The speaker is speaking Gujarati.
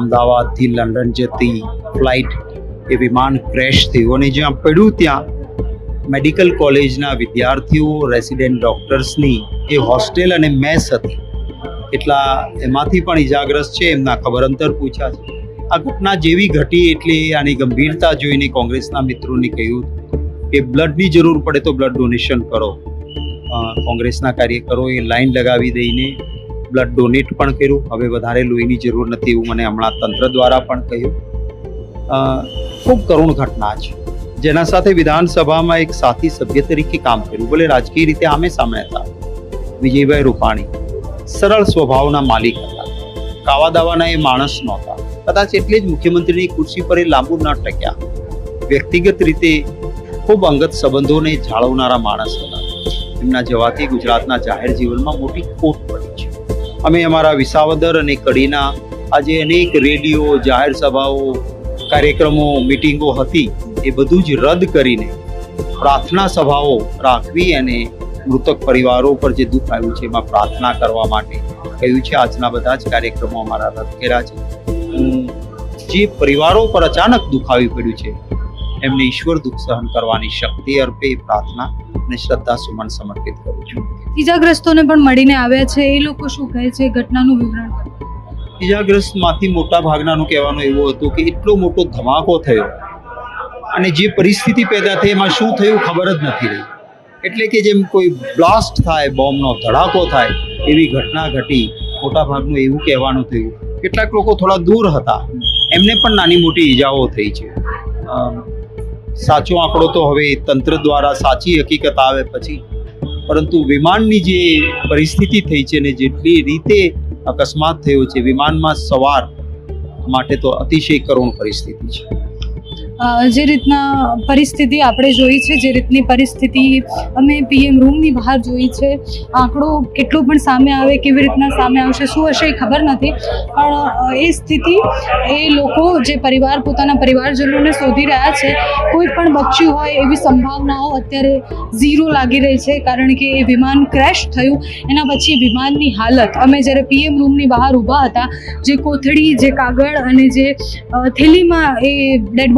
અમદાવાદથી લંડન જતી ફ્લાઇટ એ વિમાન ક્રેશ થયું અને જ્યાં પડ્યું ત્યાં મેડિકલ કોલેજના વિદ્યાર્થીઓ, રેસિડેન્ટ ડૉક્ટર્સની એ હોસ્ટેલ અને મેસ હતી. એટલા એમાંથી પણ ઇજાગ્રસ્ત છે, એમના ખબર અંતર પૂછ્યા છે. આ ઘટના જેવી ઘટી એટલે આની ગંભીરતા જોઈને કોંગ્રેસના મિત્રોને કહ્યું કે બ્લડની જરૂર પડે તો બ્લડ ડોનેશન કરો. કોંગ્રેસના કાર્યકરોએ લાઈન લગાવી દઈને બ્લડ ડોનેટ પણ કર્યું. હવે વધારે લોહીની જરૂર નથી એવું મને હમણાં તંત્ર દ્વારા પણ કહ્યું. ખૂબ કરુણ ઘટના છે. જેના સાથે વિધાનસભામાં એક સાથી સભ્ય તરીકે કામ કર્યું. ભલે રાજકીય રીતે આમે સામે હતા. વિજયભાઈ રૂપાણી, સરળ સ્વભાવના માલિક હતા. કાવા દાવાના એ માણસ નહોતા. કદાચ એટલે જ મુખ્યમંત્રીની ખુરશી પર એ લાંબુ ન ટક્યા. વ્યક્તિગત રીતે ખૂબ અંગત સંબંધોને જાળવનારા માણસ હતા. એમના જવાથી ગુજરાતના જાહેર જીવનમાં મોટી ખોટ પડી. અમે અમારા વિસાવદર અને કડીના આજે અનેક રેલીઓ જાહેર સભાઓ, કાર્યક્રમો, મિટિંગો હતી. એ બધું જ રદ કરીને પ્રાર્થના સભાઓ રાખવી અને મૃતક પરિવારો પર જે દુઃખ આવ્યું છે, એમાં પ્રાર્થના કરવા માટે કહ્યું છે. આજના બધા જ કાર્યક્રમો અમારા રદ કર્યા છે. જે પરિવારો પર અચાનક દુઃખ પડ્યું છે એમને ઈશ્વર દુઃખ સહન કરવાની શક્તિ અર્પે એ પ્રાર્થના અને શ્રદ્ધા સુમન સમર્પિત કરું છું. ઈજાગ્રસ્તોને પણ મળીને આવ્યા છે. એ લોકો શું કહે છે? ઘટનાનું વિવરણ ઈજાગ્રસ્તમાંથી મોટા ભાગનાનું કહેવાનું એવું હતું કે એટલો મોટો ધમાકો થયો અને જે પરિસ્થિતિ પેદા થઈ એમાં શું થયું ખબર જ નથી રહી. એટલે કે જેમ કોઈ બ્લાસ્ટ થાય બોમ્બનો ધડાકો થાય એવી ઘટના ઘટી મોટા ભાગનું એવું કહેવાનું થયું. કેટલાક લોકો થોડા દૂર હતા. એમને પણ નાની મોટી ઈજાઓ થઈ છે. સાચો આંકડો તો હવે તંત્ર દ્વારા સાચી હકીકત આવે પછી. પરંતુ વિમાનની જે પરિસ્થિતિ થઈ છે ને જેટલી રીતે અકસ્માત થયો છે, વિમાનમાં સવાર માટે તો અતિશય કરુણ પરિસ્થિતિ છે. જે રીતના પરિસ્થિતિ આપણે જોઈ છે, જે રીતની પરિસ્થિતિ અમે પીએમ રૂમની બહાર જોઈ છે. આંકડો કેટલો પણ સામે આવે, કેવી રીતના સામે આવશે, શું હશે એ ખબર નથી. પણ એ સ્થિતિ, એ લોકો જે પરિવાર, પોતાના પરિવારજનોને શોધી રહ્યા છે, કોઈ પણ બચ્યું હોય એવી સંભાવનાઓ અત્યારે ઝીરો લાગી રહી છે, કારણ કે એ વિમાન ક્રેશ થયું. એના પછી વિમાનની હાલત. અમે જ્યારે પીએમ રૂમની બહાર ઊભા હતા, જે કોથળી, જે કાગળ અને જે થેલીમાં એ ડેડ